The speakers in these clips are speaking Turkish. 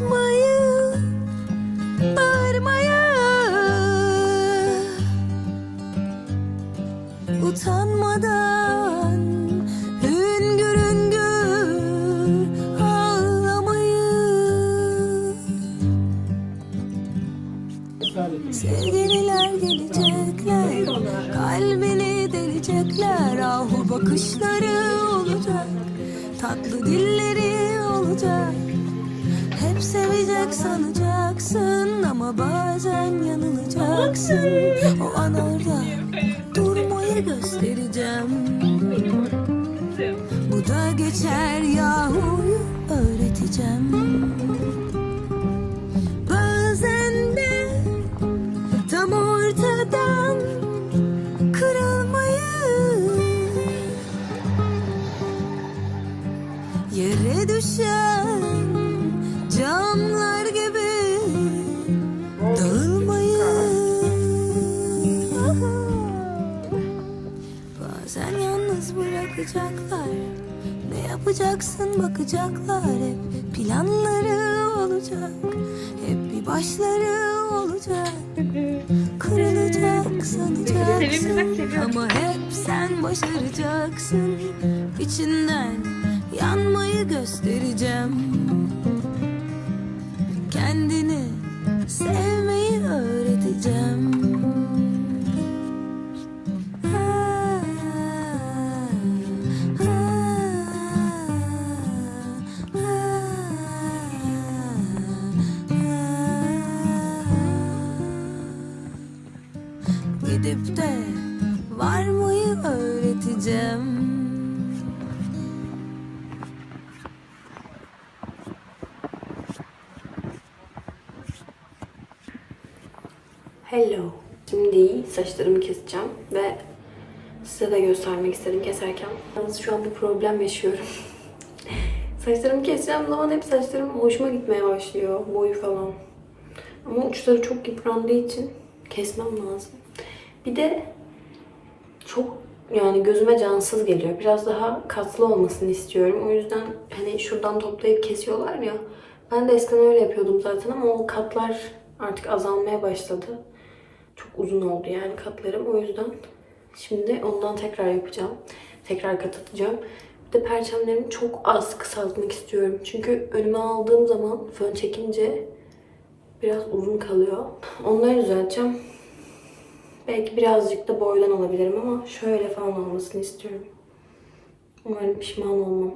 susmayı, bağırmayı Utanmadan hüngür hüngür ağlamayı. Sevgililer gelecekler Kalbini delecekler. Ahu bakışları olacak Tatlı dilleri sevecek sanacaksın Ama bazen yanılacaksın. O an orada Durmayı göstereceğim. Bu da geçer yahuyu öğreteceğim yapacaksın bakacaklar Hep. Planları olacak. Hep bir başları olacak. Kırılacak sanacaksın. Ama hep sen başaracaksın. İçinden yanmayı göstereceğim. Kendini sevmeyi Hello. Şimdi saçlarımı keseceğim ve size de göstermek istedim keserken. Yalnız şu an bir problem yaşıyorum. saçlarımı keseceğim zaman hep saçlarım hoşuma gitmeye başlıyor. Boyu falan. Ama uçları çok yıprandığı için kesmem lazım. Bir de çok yani gözüme cansız geliyor. Biraz daha katlı olmasını istiyorum. O yüzden hani şuradan toplayıp kesiyorlar ya. Ben de eskiden öyle yapıyordum zaten ama o katlar artık azalmaya başladı. Çok uzun oldu yani katlarım. O yüzden şimdi ondan tekrar yapacağım. Tekrar kat atacağım. Bir de perçemlerimi çok az kısaltmak istiyorum. Çünkü önüme aldığım zaman fön çekince biraz uzun kalıyor. Onları düzelteceğim. Belki birazcık da boydan alabilirim ama şöyle falan olmasını istiyorum. Umarım pişman olmam.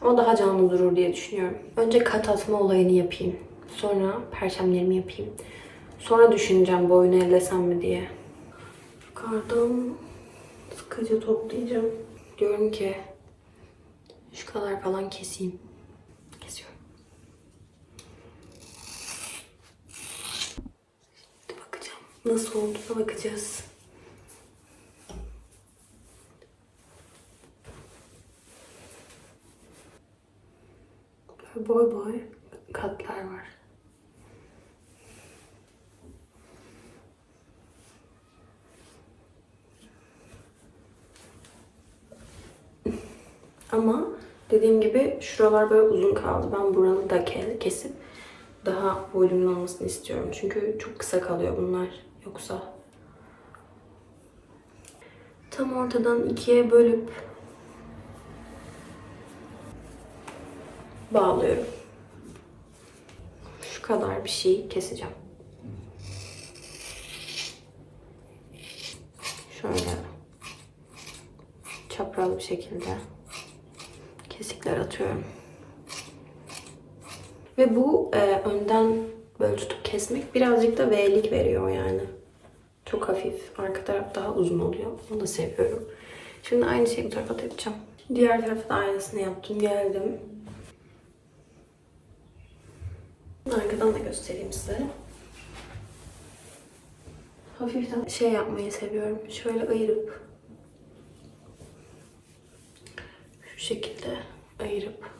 Ama daha canlı durur diye düşünüyorum. Önce kat atma olayını yapayım. Sonra perçemlerimi yapayım. Sonra düşüneceğim boyunu ellesem mi diye. Yukarıdan sıkıca toplayacağım. Diyorum ki şu kadar falan keseyim. Kesiyorum. Şimdi bakacağım. Nasıl olduğuna bakacağız. Böyle boy boy katlar var. Ama dediğim gibi şuralar böyle uzun kaldı. Ben buranı da kesip daha volümlü olmasını istiyorum. Çünkü çok kısa kalıyor bunlar yoksa. Tam ortadan ikiye bölüp bağlıyorum. Şu kadar bir şey keseceğim. Şöyle çapraz bir şekilde kesikler atıyorum. Ve bu e, önden böyle tutup kesmek birazcık da V'lik veriyor yani. Çok hafif. Arka taraf daha uzun oluyor. Onu da seviyorum. Şimdi aynı şeyi bu tarafa yapacağım. Diğer tarafa da aynısını yaptım. Geldim. Arkadan da göstereyim size. Hafiften şey yapmayı seviyorum. Şöyle ayırıp şu şekilde ayırıp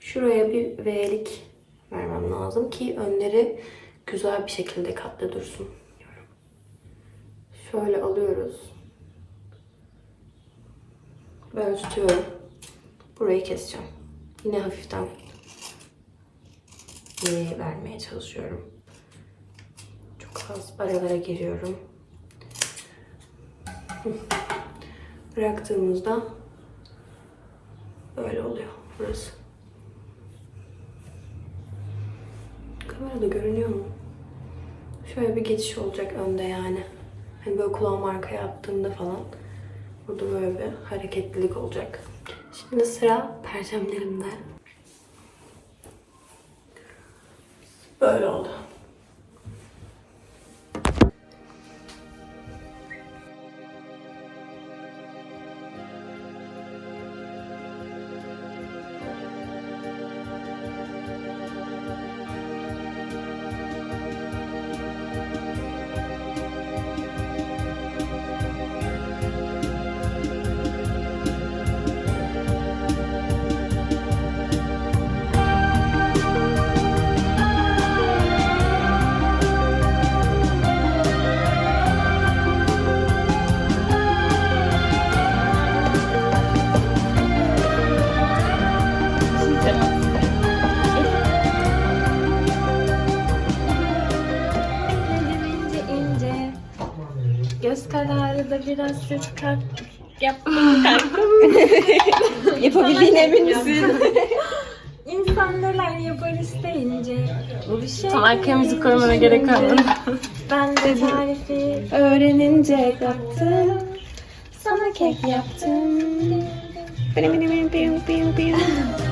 şuraya bir V'lik vermem lazım ki önleri güzel bir şekilde katlı dursun. Şöyle alıyoruz. Böyle tutuyorum. Burayı keseceğim. Yine hafiften vermeye çalışıyorum. Çok az aralara giriyorum. Bıraktığımızda böyle oluyor burası. Kamerada görünüyor mu? Şöyle bir geçiş olacak önde yani. Hani böyle kulağımı arkaya attığımda falan. Burada böyle bir hareketlilik olacak. Şimdi sıra perçemlerimde. Böyle oldu. Kararı da biraz süt kalk Yap Yapabildiğine emin misin? İnsan neler yapar isteyince Bu bir şey Tam arkaya müzik koymana gerek kalmadı. Ben de tarifi Öğrenince yaptım. sana kek yaptım It